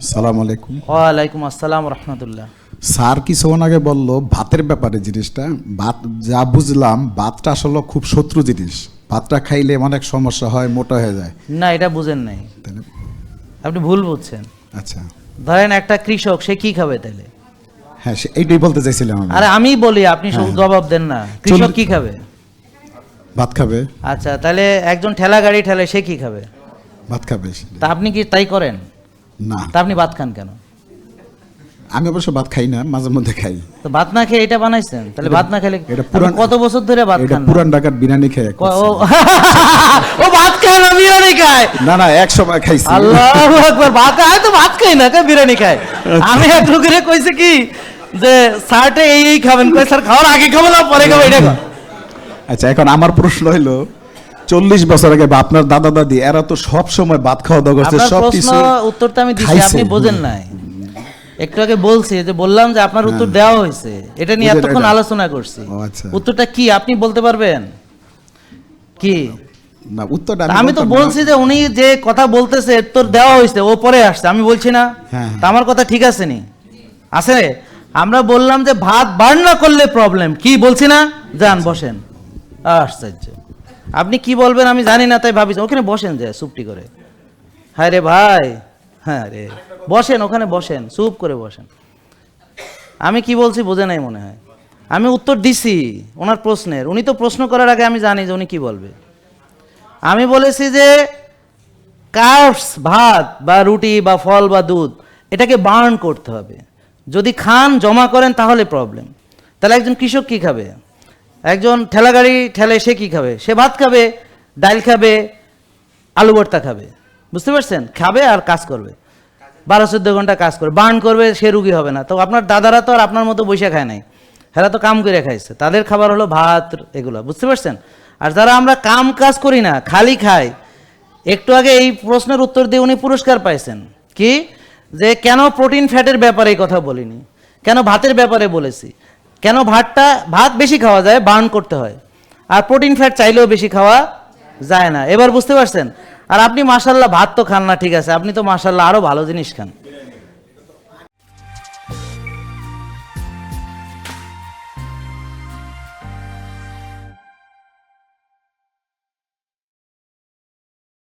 সালাম আলাইকুম। ওয়ালাইকুম আসসালাম রহমতুল্লাহ। স্যার কিছুক্ষণ আগে বলল ভাতের ব্যাপারে জিনিসটা। ভাত যা বুঝলাম ভাতটা আসলে খুব শত্রু জিনিস। ভাতটা খাইলে অনেক সমস্যা হয় মোটা হয়ে যায়। না এটা বুঝেন নাই। আপনি ভুল বুঝছেন। আচ্ছা। ধরেন একটা কৃষক সে কি খাবে তাহলে? হ্যাঁ সে- এইটাই বলতে চাইছিলাম আরে আমি বলি আপনি সব জবাব দেন না। কৃষক কি খাবে? ভাত খাবে। আচ্ছা তাহলে একজন ঠেলা গাড়ি ঠেলে সে কি খাবে? ভাত খাবে তা আপনি কি তাই করেন? না। তা আপনি ভাত খান কেন? আমি অবশ্য ভাত খাই না মাঝে মধ্যে খাই। তো ভাত না খেয়ে এটা বানাইছেন? তাহলে ভাত না খেলে এটা পুরান- কত বছর ধরে ভাত খান? পুরান ঢাকার বিরিয়ানি খাই ও ভাত খায় না বিরিয়ানি খায়? না না এক সময় খাইছি। আল্লাহ একবার ভাত খায় তো ভাত খাই না কে বিরিয়ানি খায়? আমি এক লোকের কইছে কি যে স্যারটা এই এই খাবেন। কই স্যার খাওয়ার আগে খাব না পরে খাব এটা আচ্ছা এখন আমার প্রশ্ন হইল চল্লিশ বছর আগে বা আপনার দাদা দাদি এরা তো সব সময় ভাত খাওয়া দাওয়া করছে সব কিছু উত্তর তো আমি খাইছে। আপনি বোঝেন নাই। একটু আগে বলছি যে বললাম যে আপনার উত্তর দেওয়া হয়েছে। এটা নিয়ে এতক্ষণ আলোচনা করছি। আচ্ছা। উত্তরটা কি আপনি বলতে পারবেন? কি? না উত্তরটা আমি তো বলছি যে উনি যে কথা বলতেছে উত্তর দেওয়া হয়েছে ও পরে আসছে আমি বলছি না। হ্যাঁ। তা আমার কথা ঠিক আছে নি? আছে? আমরা বললাম যে ভাত বার্ন করলে প্রবলেম কি বলছি না? যান বসেন। আশ্চর্য। আপনি কি বলবেন আমি জানি না, তাই ভাবিস ওখানে বসেন যে, চুপটি করে। হ্যাঁ রে ভাই। হ্যাঁ রে। বসেন, ওখানে বসেন, চুপ করে বসেন। আমি কি বলছি বোঝে নাই মনে হয়। আমি উত্তর দিছি ওনার প্রশ্নের। উনি তো প্রশ্ন করার আগে আমি জানি যে উনি কি বলবে। আমি বলেছি যে কার্বস ভাত বা রুটি বা ফল বা দুধ, এটাকে বার্ন করতে হবে। যদি খান, জমা করেন, তাহলে প্রবলেম তাহলে একজন কৃষক কি খাবে? একজন ঠেলা গাড়ি ঠেলে সে কি খাবে? সে ভাত খাবে ডাইল খাবে, আলু ভর্তা খাবে। বুঝতে পারছেন? খাবে আর কাজ করবে। বারো চোদ্দ ঘণ্টা কাজ করবে। বার্ন করবে, সে রুগী হবে না। তো আপনার দাদারা তো আর আপনার মতো বসে খায় নাই। হেরা তো কাম করে খাইছে। তাদের খাবার হলো ভাত, এগুলো। বুঝতে পারছেন? আর যারা আমরা কাম কাজ করি না, খালি খাই, একটু আগে এই প্রশ্নের উত্তর দিয়ে উনি পুরস্কার পাইছেন। কি? যে কেন প্রোটিন, ফ্যাটের ব্যাপারে এই কথা বলিনি? কেন ভাতের ব্যাপারে বলেছি? কেন ভাতটা, ভাত বেশি খাওয়া যায় বার্ন করতে হয়। আর প্রোটিন ফ্যাট চাইলেও বেশি খাওয়া যায় না। এবার বুঝতে পারছেন? আর আপনি মাসাল্লাহ ভাত তো খান না, ঠিক আছে। আপনি তো মাসাল্লাহ আরও ভালো জিনিস খান।